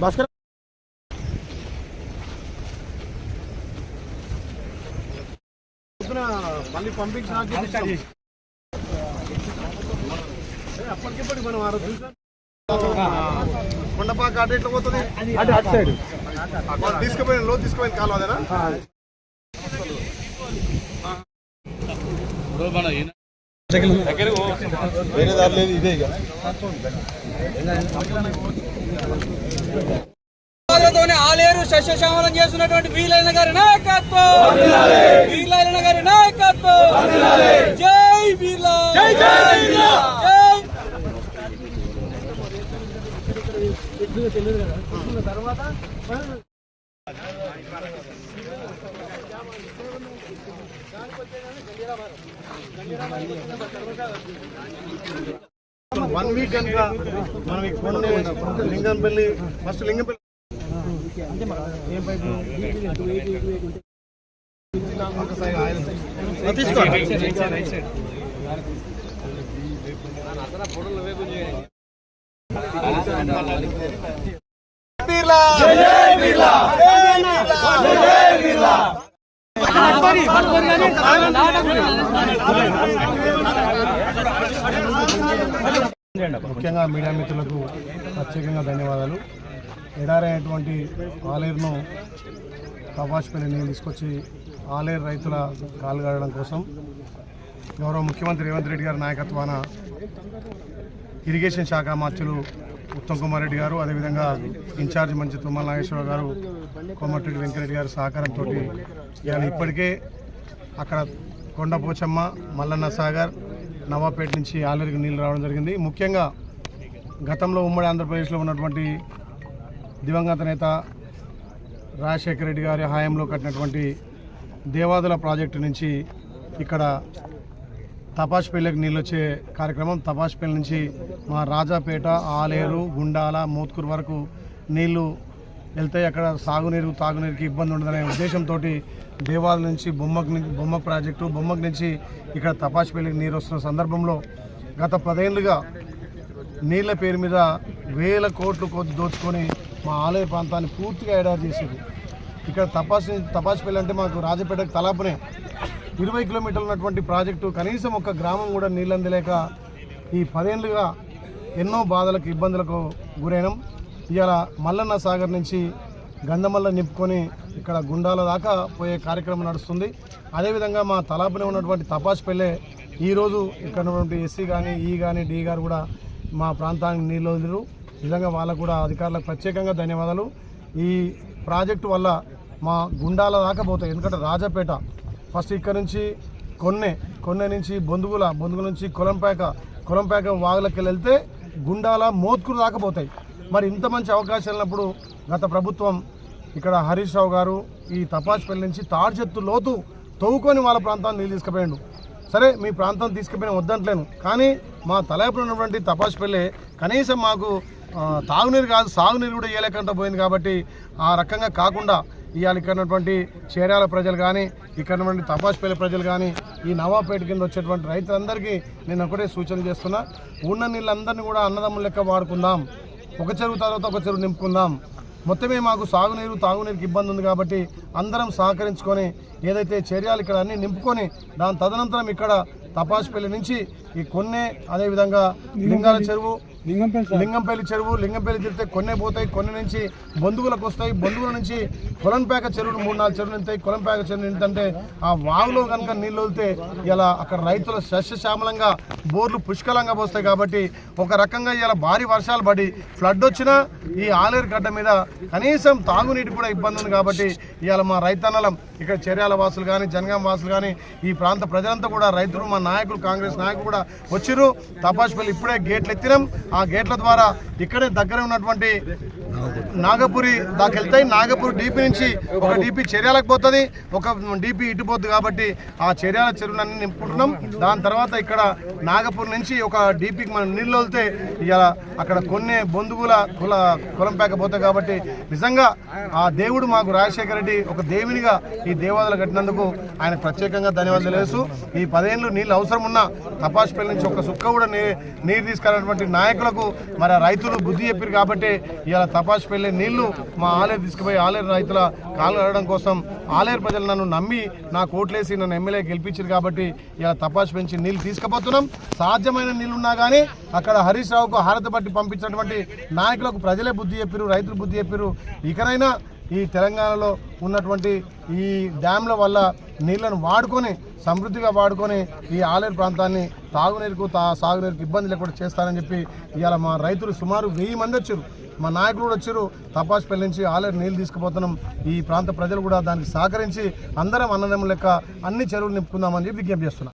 భాస్కర్ మళ్ళీ పంపించిన అప్పటికిప్పటికి మనం ఆ రోజు. కొండపాక అటు ఎట్లా పోతుంది. అటు అటు సైడ్. తీసుకుపోయిన లో తీసుకుపోయిన కాలం అదేనా? వేరే దారి లేదు ఇదే ఇక తోనే ఆలేరు సస్యశ్యామలం చేస్తున్నటువంటి వీలైన గారి నాయకత్వం. వీలైన గారి నాయకత్వం. జై వీలా జై జై జై. వన్ వీక్ కనుక మనం కొండ లింగంపల్లి ఫస్ట్ లింగంపల్లి తీసుకోండి. ముఖ్యంగా మీడియా మిత్రులకు ప్రత్యేకంగా ధన్యవాదాలు. ఎడారైనటువంటి ఆలేరును తపాసుపల్లి నీళ్ళు తీసుకొచ్చి ఆలేరు రైతుల కాలుగాడడం కోసం గౌరవ ముఖ్యమంత్రి రేవంత్ రెడ్డి గారి నాయకత్వాన ఇరిగేషన్ శాఖ మార్చులు ఉత్తమ్ కుమార్ రెడ్డి గారు అదేవిధంగా ఇన్ఛార్జ్ మంచి తుమ్మల నాగేశ్వరరావు గారు కోమటిరెడ్డి వెంకరెడ్డి గారి సహకారంతో ఇవాళ ఇప్పటికే అక్కడ కొండపోచమ్మ మల్లన్న సాగర్ నవాపేట నుంచి ఆలరికి నీళ్ళు రావడం జరిగింది. ముఖ్యంగా గతంలో ఉమ్మడి ఆంధ్రప్రదేశ్లో ఉన్నటువంటి దివంగత నేత రాజశేఖర రెడ్డి గారి హయాంలో కట్టినటువంటి దేవాదుల ప్రాజెక్టు నుంచి ఇక్కడ తపాష్పల్లికి నీళ్ళు వచ్చే కార్యక్రమం తపాష్పల్లి నుంచి మా రాజాపేట ఆలేరు గుండాల మోత్కూరు వరకు నీళ్ళు వెళ్తాయి. అక్కడ సాగునీరు తాగునీరుకి ఇబ్బంది ఉండదనే ఉద్దేశంతో దేవాల నుంచి బొమ్మకు నుంచి బొమ్మ ప్రాజెక్టు బొమ్మకు నుంచి ఇక్కడ తపాష్పల్లికి నీరు వస్తున్న సందర్భంలో గత పదేళ్ళుగా నీళ్ళ పేరు మీద వేల కోట్లు కొద్ది దోచుకొని మా ఆలయ ప్రాంతాన్ని పూర్తిగా ఎడారి చేసేది. ఇక్కడ తపాస్ పెళ్ళి అంటే మాకు రాజపేటకు తలాపునే ఇరవై కిలోమీటర్లు ఉన్నటువంటి ప్రాజెక్టు కనీసం ఒక గ్రామం కూడా నీళ్ళు అందలేక ఈ పదేళ్ళుగా ఎన్నో బాధలకు ఇబ్బందులకు గురైనం. ఇలా మల్లన్న సాగర్ నుంచి గంధమల్ల నింపుకొని ఇక్కడ గుండాల దాకా పోయే కార్యక్రమం నడుస్తుంది. అదేవిధంగా మా తలాపునే ఉన్నటువంటి తపాసుపల్లె ఈరోజు ఇక్కడ ఉన్నటువంటి ఎస్సీ కానీ ఈ కానీ డి గారు కూడా మా ప్రాంతానికి నీళ్ళు వదిలిరు. నిజంగా వాళ్ళకు కూడా అధికారులకు ప్రత్యేకంగా ధన్యవాదాలు. ఈ ప్రాజెక్టు వల్ల మా గుండాల దాకా పోతాయి. ఎందుకంటే రాజాపేట ఫస్ట్ ఇక్కడ నుంచి కొన్నె కొన్నె నుంచి బొందుగుల బొందుగుల నుంచి కొలంపేక కొలంపేక వాగులకి వెళ్తే గుండాల మోత్కులు రాకపోతాయి మరి ఇంత మంచి అవకాశం ఉన్నప్పుడు గత ప్రభుత్వం ఇక్కడ హరీష్ రావు గారు ఈ తపాసుపల్లి నుంచి తాడుచెత్తు లోతు తవ్వుకొని వాళ్ళ ప్రాంతాన్ని నీళ్ళు తీసుకుపోయాడు. సరే మీ ప్రాంతం తీసుకుపోయిన వద్దంటలేను. కానీ మా తలైపులో ఉన్నటువంటి తపాసుపల్లి కనీసం మాకు తాగునీరు కాదు సాగునీరు కూడా ఇవ్వలేకుండా పోయింది కాబట్టి ఆ రకంగా కాకుండా ఇవాళ ఇక్కడ ఉన్నటువంటి చేరాల ప్రజలు కానీ ఇక్కడ ఉన్నటువంటి తపాసుపల్లి ప్రజలు కానీ ఈ నవాపేట కింద వచ్చేటువంటి రైతులందరికీ నేను ఒకటే సూచన చేస్తున్నా. ఉన్న నీళ్ళందరినీ కూడా అన్నదమ్ముల లెక్క వాడుకుందాం. ఒక చెరువు తర్వాత ఒక చెరువు నింపుకుందాం. మొత్తమే మాకు సాగునీరు తాగునీరుకి ఇబ్బంది ఉంది కాబట్టి అందరం సహకరించుకొని ఏదైతే చర్యలు ఇక్కడ అన్ని నింపుకొని దాని తదనంతరం ఇక్కడ తపాసుపల్లి నుంచి ఈ కొన్నే అదేవిధంగా లింగాల చెరువు లింగంపల్లి చెరువు లింగంపల్లి తిరిగితే కొన్నే పోతాయి కొన్ని నుంచి బొందుగులకు వస్తాయి బొందుగుల నుంచి కొలంపేక చెరువులు మూడు నాలుగు చెరువులు నింటాయి కొలంపేక చెరువు నింటే ఆ వాగులో కనుక నీళ్ళు వదిలితే ఇలా అక్కడ రైతుల సస్యశ్యామలంగా బోర్లు పుష్కలంగా పోస్తాయి కాబట్టి ఒక రకంగా ఇలా భారీ వర్షాలు పడి ఫ్లడ్ వచ్చినా ఈ ఆలేరు గడ్డ మీద కనీసం తాగునీటి కూడా ఇబ్బంది ఉంది కాబట్టి ఇవాళ మా రైతన్నలం ఇక్కడ చర్యాల వాసులు కానీ జనగాం వాసులు కానీ ఈ ప్రాంత ప్రజలంతా కూడా రైతులు మా నాయకులు కాంగ్రెస్ నాయకులు కూడా వచ్చిర్రు. తపాసుపల్లి ఇప్పుడే గేట్లు ఎత్తినాం. ఆ గేట్ల ద్వారా ఇక్కడే దగ్గర ఉన్నటువంటి నాగపురి దాకా వెళ్తాయి నాగపూర్ డీపీ నుంచి ఒక డీపీ చర్యాలకు పోతుంది ఒక డీపీ ఇటు పోతుంది కాబట్టి ఆ చర్యాల చెరువులన్నీ నింపుకుంటున్నాం. దాని తర్వాత ఇక్కడ నాగపూర్ నుంచి ఒక డీపీకి మనం నీళ్ళు వెళ్తే ఇలా అక్కడ కొన్ని బొందుగుల కుల కులం పోతాయి కాబట్టి నిజంగా ఆ దేవుడు మాకు రాజశేఖర రెడ్డి ఒక దేవునిగా ఈ దేవాలయాలు కట్టినందుకు ఆయన ప్రత్యేకంగా ధన్యవాదాలు లేదు ఈ పదేళ్ళు నీళ్ళు అవసరం ఉన్న తపాసుపల్లి నుంచి ఒక సుక్క కూడా నీరు తీసుకురానటువంటి నాయకులకు మరి రైతులు బుద్ధి చెప్పారు కాబట్టి ఇలా తపాసుపల్లి నీళ్ళు మా ఆలేరు తీసుకుపోయి ఆలేరు రైతుల కాలు అడగడం కోసం ఆలేరు ప్రజలు నన్ను నమ్మి నా కోట్లేసి నన్ను ఎమ్మెల్యే గెలిపించారు కాబట్టి ఇలా తపాసు పెంచి నీళ్ళు తీసుకుపోతున్నాం. సాధ్యమైన నీళ్ళున్నా కానీ అక్కడ హరీష్ రావుకు హారతి బట్టి పంపించినటువంటి నాయకులకు ప్రజలే బుద్ధి చెప్పారు రైతులు బుద్ధి చెప్పారు ఇకనైనా ఈ తెలంగాణలో ఉన్నటువంటి ఈ డ్యాంల వల్ల నీళ్ళను వాడుకొని సమృద్ధిగా వాడుకొని ఈ ఆలేరు ప్రాంతాన్ని తాగునీరుకు తా సాగునీరుకు ఇబ్బంది లేకుండా చేస్తారని చెప్పి ఇవాళ మా రైతులు సుమారు వెయ్యి మంది వచ్చారు. మా నాయకులు కూడా వచ్చారు. తపాసుపల్లి నుంచి ఆలేరు నీళ్ళు తీసుకుపోతున్నాం. ఈ ప్రాంత ప్రజలు కూడా దానికి సహకరించి అందరం అన్నదమ్ముల లెక్క అన్ని చెరువులు నింపుకుందామని చెప్పి విజ్ఞప్తి చేస్తున్నాం.